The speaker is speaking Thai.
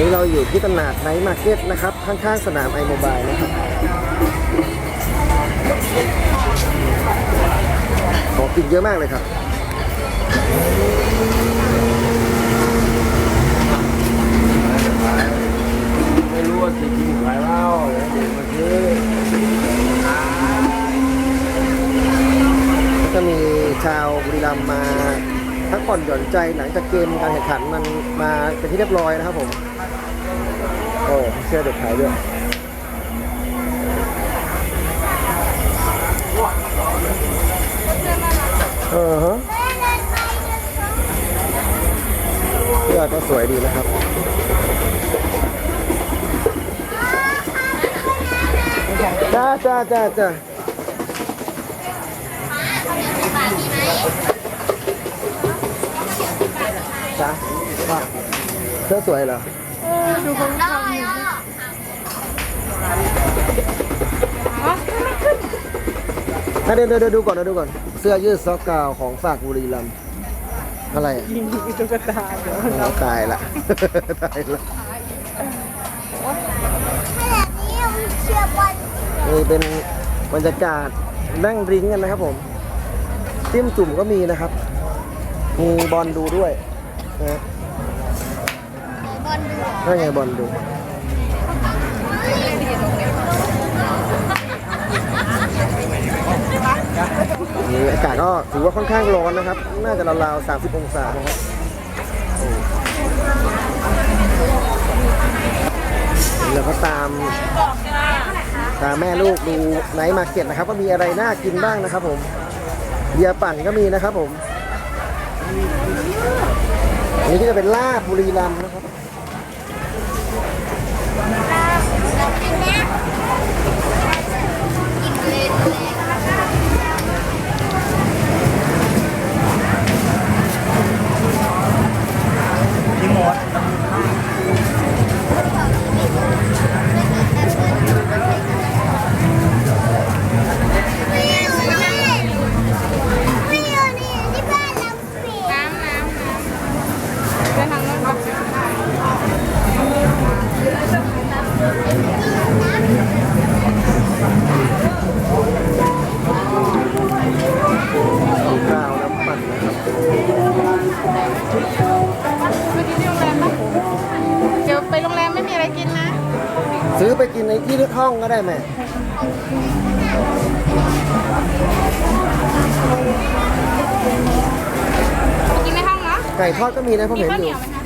นี้เราอยู่ที่ตลาดไนท์มาร์เก็ตนะครับ ข้างๆ สนามไอโมบายนะครับของกินเยอะมากเลยครับไม่รู้ว่าจะกินขายเหล้าเดี๋ยวเด็กมาซื้อก็มีชาวบุรีรัมย์มาพักผ่อนหย่อนใจหลังจากเกมการแข่งขันมันมาเป็นที่เรียบร้อยนะครับผม สื้อเด็กขายด้วยเออฮะเสื้อก็สวยดีนะครับจ้าจ้าจ้าจ้าจ้าว่าเสื้อสวยเหรอดูคนทำดิ เดี๋ยวเดี๋ยวเดี๋ยวดูก่อนเดี๋ยวดูก่อน เสื้อยืดซอกกาวของฝากบุรีรัมย์อะไรอะยิงตุ๊กตาเดี๋ยวเราตายละ ตายละขนาดนี้ยังเชียร์บอลนี่เป็นบรรยากาศนั่งดริ้งกันนะครับผมจิ้มจุ่มก็มีนะครับ มีบอลดูด้วยนะฮะบอลดูนั่นไงบอลดู นี่อา ก็ถือว่าค่อนข้างร้อนนะครับ น่าจะราวๆ30 องศานะครับแล้วก็ตามตามแม่ลูกดูไนท์มาร์เก็ตนะครับว่ามีอะไรน่ากินบ้างนะครับ ผมเบียร์ปั่นก็มีนะครับ ผมอันนี้ก็จะเป็นลาบบุรีรัมนะครับ ไปกินในที่ห้องก็ได้แม่กินในห้องเนาะไก่ทอดก็มีนะผมมีเห็นข้าวอเหนียู่ ยวไหมคะ